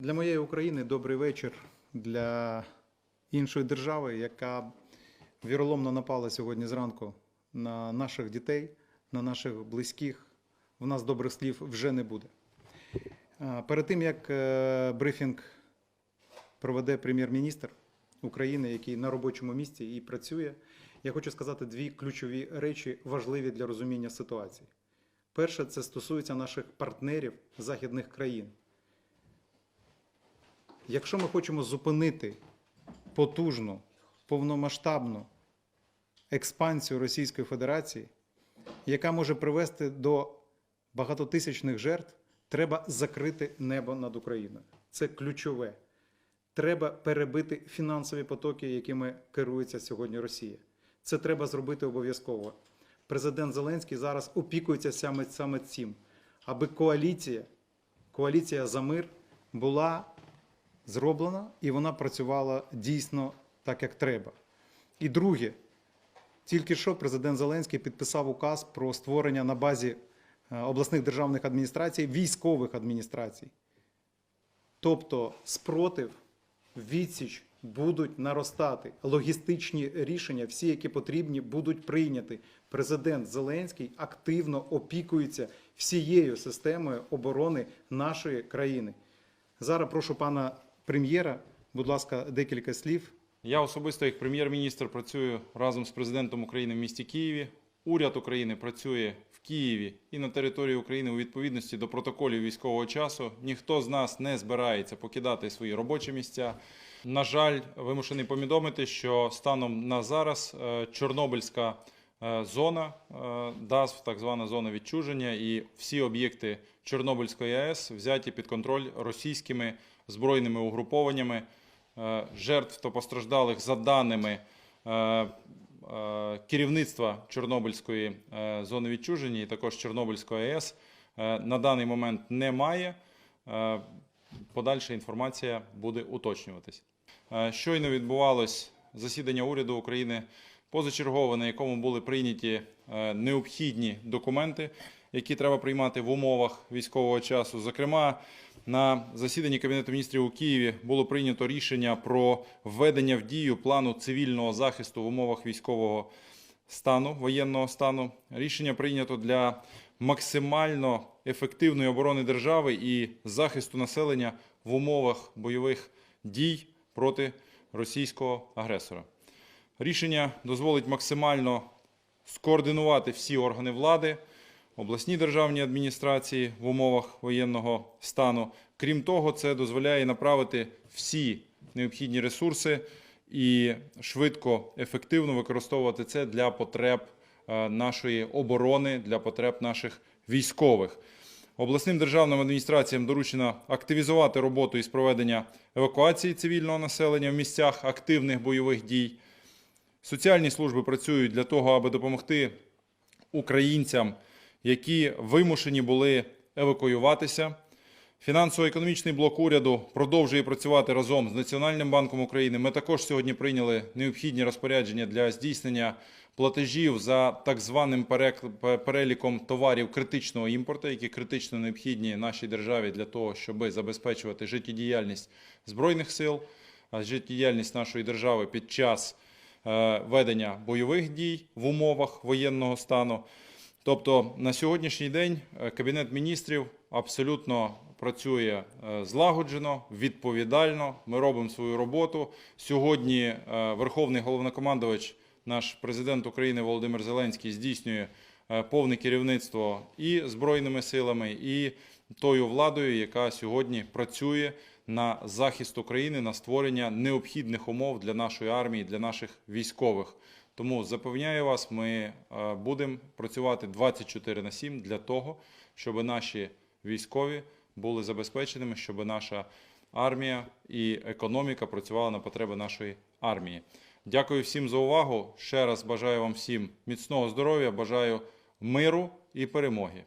Для моєї України добрий вечір для іншої держави, яка віроломно напала сьогодні зранку на наших дітей, на наших близьких. В нас добрих слів вже не буде. Перед тим як е, брифінг проведе прем'єр-міністр України, який на робочому місці і працює, я хочу сказати дві ключові речі, важливі для розуміння ситуації. Перше, це стосується наших партнерів західних країн. Якщо ми хочемо зупинити потужну, повномасштабну експансію Російської Федерації, яка може привести до багатотисячних жертв, треба закрити небо над Україною. Це ключове. Треба перебити фінансові потоки, якими керується сьогодні Росія. Це треба зробити обов'язково. Президент Зеленський зараз опікується саме, саме цим, аби коаліція, коаліція за мир була зроблена і вона працювала дійсно так, як треба. І друге, тільки що президент Зеленський підписав указ про створення на базі е, обласних державних адміністрацій військових адміністрацій. Тобто спротив, відсіч будуть наростати. Логістичні рішення, всі, які потрібні, будуть прийняті. Президент Зеленський активно опікується всією системою оборони нашої країни. Зараз прошу пана прем'єра, будь ласка, декілька слів. Я особисто як прем'єр-міністр працюю разом з президентом України в місті Києві. Уряд України працює в Києві і на території України у відповідності до протоколів військового часу. Ніхто з нас не збирається покидати свої робочі місця. На жаль, вимушений повідомити, що станом на зараз е, Чорнобильська зона е, ДАЗ, так звана зона відчуження, і всі об'єкти Чорнобильської АЕС взяті під контроль російськими збройними угрупованнями. Е, Жертв та постраждалих за даними е, е, керівництва Чорнобильської е, зони відчуження і також Чорнобильської АЕС е, на даний момент немає. Е, Подальша інформація буде уточнюватись. Е, Щойно відбувалось засідання уряду України позачергове, на якому були прийняті е, необхідні документи, які треба приймати в умовах військового часу. Зокрема, на засіданні Кабінету міністрів у Києві було прийнято рішення про введення в дію плану цивільного захисту в умовах військового стану, воєнного стану. Рішення прийнято для максимально ефективної оборони держави і захисту населення в умовах бойових дій проти російського агресора. Рішення дозволить максимально скоординувати всі органи влади, обласні державні адміністрації в умовах воєнного стану. Крім того, це дозволяє направити всі необхідні ресурси і швидко, ефективно використовувати це для потреб е, нашої оборони, для потреб наших військових. Обласним державним адміністраціям доручено активізувати роботу із проведення евакуації цивільного населення в місцях активних бойових дій. Соціальні служби працюють для того, аби допомогти українцям, які вимушені були евакуюватися. Фінансово-економічний блок уряду продовжує працювати разом з Національним банком України. Ми також сьогодні прийняли необхідні розпорядження для здійснення платежів за так званим переліком товарів критичного імпорту, які критично необхідні нашій державі для того, щоб забезпечувати життєдіяльність збройних сил, життєдіяльність нашої держави під час ведення бойових дій в умовах воєнного стану. Тобто на сьогоднішній день е, Кабінет міністрів абсолютно працює е, злагоджено, відповідально. Ми робимо свою роботу. Сьогодні е, Верховний головнокомандувач, наш президент України Володимир Зеленський, здійснює е, повне керівництво і збройними силами, і тою владою, яка сьогодні працює на захист України, на створення необхідних умов для нашої армії, для наших військових. Тому запевняю вас, ми е, будемо працювати 24 на 7 для того, щоб наші військові були забезпеченими, щоб наша армія і економіка працювала на потреби нашої армії. Дякую всім за увагу. Ще раз бажаю вам всім міцного здоров'я, бажаю миру і перемоги.